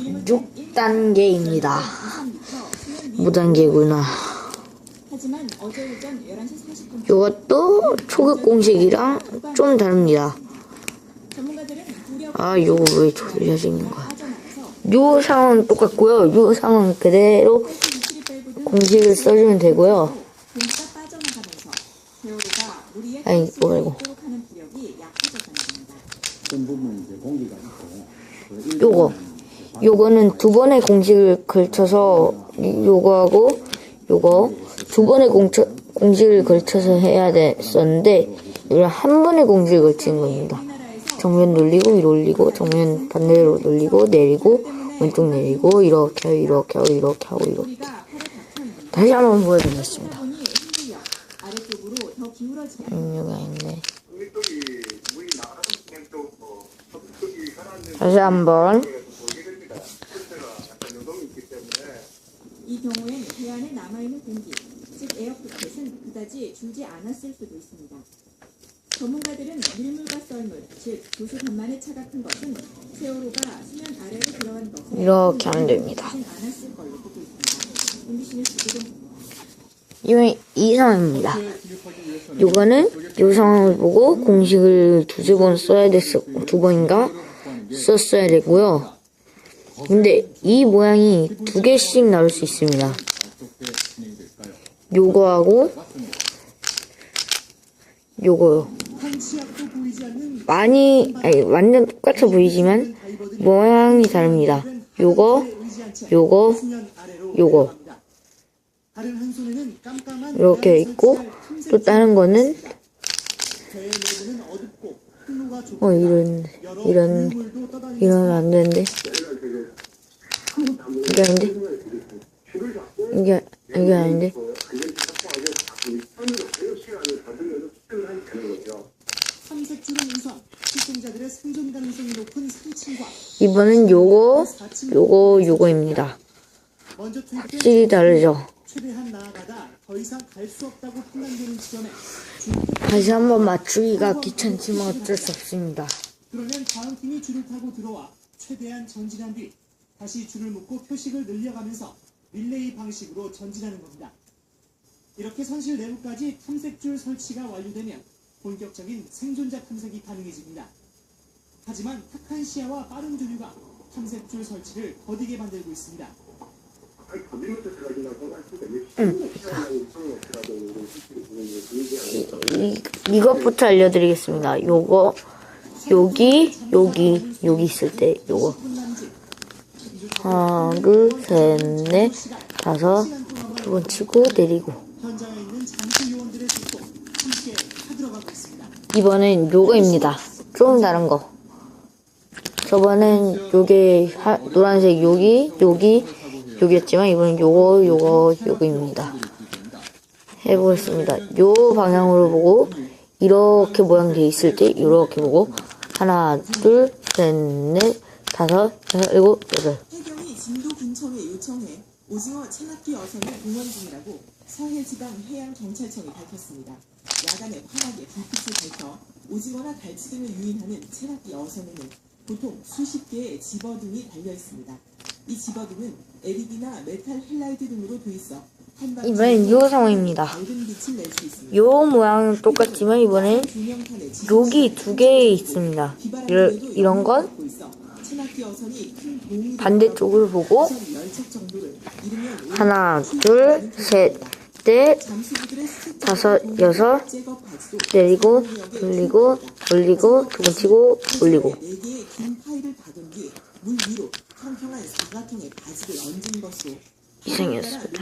6단계입니다. 1.23m 수면 5단계구나. 하지만 어제 오전 11시 40분 요것도 초급 공식이랑 좀 다릅니다. 아, 요거 왜 조려지는 거야? 요 상황은 똑같고요. 요 상황 그대로 82 밸브 등 공식을 써주면 되고요. 공기가 빠져나가면서 세월호가 무리에 아이, 갈수 뭐라고. 있도록 하는 부력이 약해졌다는 겁니다. 어떤 부분은 이제 공기가 있고 그 요거. 요거는 두 번의 공식을 걸쳐서 이- 요거하고 요거 두 번의 공처, 공식을 걸쳐서 해야 됐었는데 이걸 한 번의 공식을 걸친 겁니다. 정면 돌리고 위로 올리고 정면 반대로 돌리고 내리고 왼쪽 내리고 이렇게 하고 이렇게 하고 이렇게 하고 이렇게 다시 한번 보여드리겠습니다. 음, 여기 아닌데 국민적이 문이 나가는 그냥 또 어, 적극적이 가라앉는 다시 한번 이 경우엔 배 안에 남아있는 공기, 즉 에어포켓은 그다지 줄지 않았을 수도 있습니다. 전문가들은 밀물과 썰물, 즉 도수 간만에 차가 큰 것은 세월호가 수면 아래로 들어간 것에 이렇게 하면 됩니다. 진 않았을 걸로 보고 있습니다. MBC는 지금 이, 이 상황입니다. 요거는 요 상황을 보고 공식을 두세 번 써야 됐어 두 번인가 썼어야 되고요. 근데 이 모양이 두 개씩 나올 수 있습니다. 요거하고 요거요. 많이 아니 완전 똑같아 보이지만 모양이 다릅니다. 요거 요거 요거 이렇게 있고 또 다른 거는 어 이런 이런 이러면 안 되는데 이게 아닌데 이게 이게 아닌데 삼색줄은 우선 실종자들의 생존 가능성이 높은 3층과 이번엔 요거 요거 요거입니다. 확실히 다르죠. 최대한 나아가다 더 이상 갈 수 없다고 판단되는 지점에 다시 한번 맞추기가 귀찮지만 어쩔 수 없습니다. 그러면 다음 팀이 줄을 타고 들어와 최대한 전진한 뒤 다시 줄을 묶고 표식을 늘려가면서 릴레이 방식으로 전진하는 겁니다. 이렇게 선실 내부까지 탐색줄 설치가 완료되면 본격적인 생존자 탐색이 가능해집니다. 하지만 탁한 시야와 빠른 조류가 탐색줄 설치를 더디게 만들고 있습니다. 이, 이것부터 알려드리겠습니다. 요거 여기 여기 여기 있을 때 요거 하나 둘셋넷 다섯 두 번 치고 내리고. 이번엔 요거입니다. 좀 다른 거. 저번엔 요게 하, 노란색 여기 여기 여기였지만 이번엔 요거 요거 요거입니다. 해보겠습니다. 요 방향으로 보고 이렇게 모양 돼 있을 때 이렇게 보고 하나 둘셋넷 다섯 여섯 일곱 여덟 해경이 진도 근처에 요청해 오징어 체납기 어선을 동원 중이라고 서해지방 해양경찰청이 밝혔습니다. 야간에 환하게 불빛을 밝혀 오징어나 갈치 등을 유인하는 체납기 어선에는 보통 수십 개의 집어 등이 달려 있습니다. 이 집어등은 LED나 메탈 헬라이트 등으로 돼 있어 한방 이번엔 요 상황입니다. 요 모양은 똑같지만 이번엔 여기 두 개 있습니다. 이런 이런 건 반대쪽을 보고 하나 둘 셋넷 잠수부들의 스텝 다섯 여섯 내리고 돌리고 올리고 두번 치고 올리고 4개의 긴 파이를 박은 뒤물 위로 평평한 사각형의 바지를 얹은 것으로 이상이었습니다.